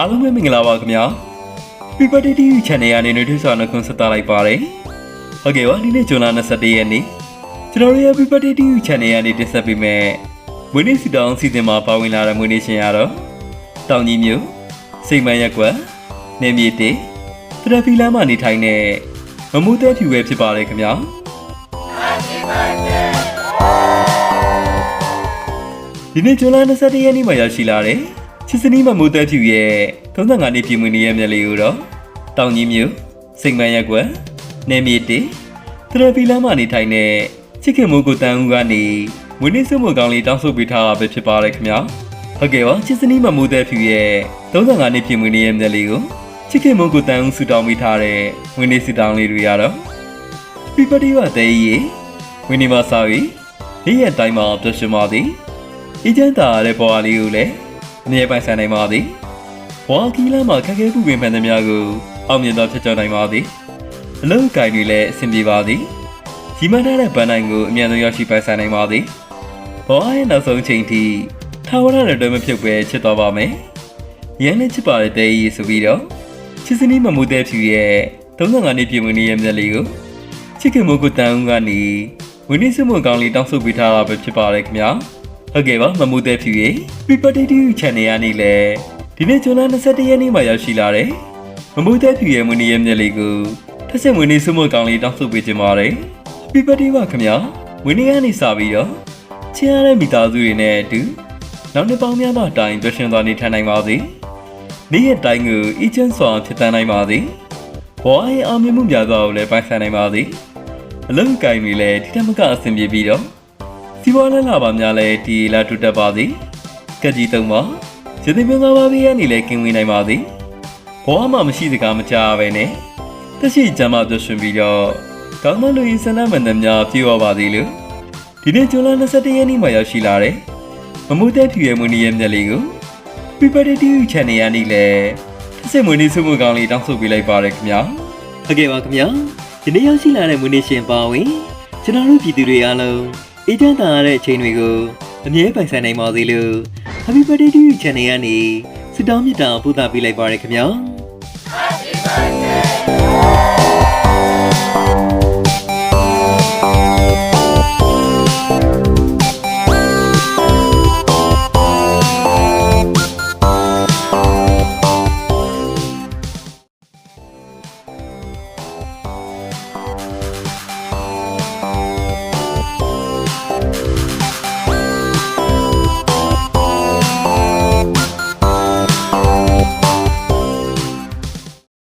အားလုံးပဲမင်္ဂလာပါခင်ဗျာ People TV Channel ကနေနှွေးထွေးစွာနှုတ်ခွန်းဆက်သလိုက်ပါတယ်ဟုတ်ကဲ့ပါဒီနေ့ဇွန်လ21ရက်နေ့ကျွန်တော်တို့ရဲ့ People TV Channel ကနေတင်ဆက်ပေးမယ်မွေးနေ့စီတောင်းစီစဉ်မှာပါဝင်လာတဲ့မွေးနေ့ရှင်ရတော့တောင်ကြီးမြို့စိတ်မန်းရက်ကွက်နေမြေတေတရဖီလမ်းမှာနေထိုင်တဲ့မမှုတဲ့ဖြူပဲဖြစ်ပါတယ်ခင်ဗျာဒီနေ့ဇွန်လ21ရက်နေ့မှာရရှိလာတဲ့ ချစ်စနီးမမှုတဲ့ဖြူရဲ့35နှစ်ပြည့်မွေးနေ့ရဲ့မြက်လေးကိုတော့တောင်ကြီးမြို့စိတ်မန်းရက်ကွက်နေမြေတေတရဖီလမ်းမှာနေထိုင်တဲ့ချစ်ခင်မိုးကိုတန်းဦးကနေမွေးနေ့စုမှုကောင်းလေးတောင်းဆိုပေးထားတာပဲဖြစ်ပါတယ်ခင်ဗျာဟုတ်ကဲ့ပါချစ်စနီးမမှုတဲ့ဖြူရဲ့35နှစ်ပြည့်မွေးနေ့ရဲ့မြက်လေးကိုချစ်ခင်မုန်းကိုတန်ဦးဆူတောင်းမိထားတဲ့ဝင်းနေစီတောင်းလေးတွေရတော့ပြပတိဝတဲ့ကြီးဝင်းနေမှာစာပြီးနေ့ရက်တိုင်းမှာပြရှင်ပါသည်အကျန်းတာရတဲ့ဘွားလေးကိုလည်း အမြဲပိုင်ဆိုင်နိုင်ပါသည်ဘွားကီလာမှာခက်ခဲပူပင်မှန်သမျှကိုအောင်မြင်သောဖြစ်ကြနိုင်ပါသည်အလုံးကိုင်တွေလည်းအဆင်ပြေပါသည်ကြီးမားတဲ့ဗန်နိုင်ကိုအမြန်ဆုံးရောက်ရှိပိုင်ဆိုင်နိုင်ပါသည်ဘွားရဲ့နောက်ဆုံးချိန်ထိထာဝရတဲ့တွဲမဖြုတ်ပဲချစ်တော်ပါမယ်ရန်နဲ့ချစ်ပါတဲ့တဲ့ကြီးဆိုပြီးတော့ချစ်စနီးမမိုးတဲ့ဖြူရဲ့35နှစ်ပြည့်မွေးနေ့ရဲ့မြတ်လေးကိုချစ်ခင်မိုးကိုတန်ဦးကနေဝင်းနေစမွန်ကောင်းလေးတောင်းဆိုပေးထားတာပဲဖြစ်ပါတယ်ခင်ဗျာ ဟုတ်ကဲ့ပါမမိုးတဲ့ဖြူရဲ့ People Daily Channel ကနေလည်းဒီနေ့ဇွန်လ21ရက်နေ့မှာရောက်ရှိလာတဲ့မမိုးတဲ့ဖြူရဲ့မွေးနေ့ရဲ့မြတ်လေးကိုထက်ဆင့်ဝင်းနေစမွန်ကောင်းလေးတောင်းဆိုပေးခြင်းပါတယ် People Daily ပါခင်ဗျာဝင်းနေကနေစပြီးတော့ချင်ရတဲ့မိသားစုတွေနဲ့အတူနောက်နှစ်ပေါင်းများစွာတိုင်တွေ့ရှင်သွားနေထိုင်နိုင်ပါစေနေ့ရက်တိုင်းကိုအီချမ်းစွာဖြစ်တန်းနိုင်ပါသည်။ဘဝရဲ့အောင်မြင်မှုများစွာကိုလည်းပိုင်ဆိုင်နိုင်ပါသည်။အလုံးကိုင်းတွေလည်းဒီတမကအဆင်ပြေပြီးတော့ စီးပွားလည်လာပါများလည်းဒီလာတူတက်ပါသည်။ကက်ကြီးသုံးပါ။ဇေသိမျိုးငါးပါးပြည့်ရနေလည်းကင်းဝေးနိုင်ပါသည်။ဘဝမှာမရှိစကားမကြားပဲနဲ့တက်ရှိကြမှာပြောရှင်ပြီးတော့ကောင်းမလို့ရင်ဆန္ဒမှန်သမျှပြေဝပါသည်လို့ဒီနေ့ဇွန်လ21ရက်နေ့မှာရောက်ရှိလာတဲ့မမှုတဲ့ဖြူရဲ့မွေးနေ့ရဲ့မြက်လေးကို People TV Channel ကနေလည်းတစ်စက်မွေးနေ့ဆုမှုကောင်းလေးတောင်းဆိုပေးလိုက်ပါရခင်ဗျာဟုတ်ကဲ့ပါခင်ဗျာဒီနေ့ရောက်ရှိလာတဲ့မွေးနေ့ရှင်ပါဝင်ကျွန်တော်တို့ပြည်သူတွေအားလုံး အေးချမ်းသာရတဲ့အချိန်တွေကိုအမြဲပိုင်ဆိုင်နိုင်ပါစေလို့ Happy Birthday TV Channel ကနေဆုတောင်းမေတ္တာပို့သပေးလိုက်ပါရခင်ဗျာ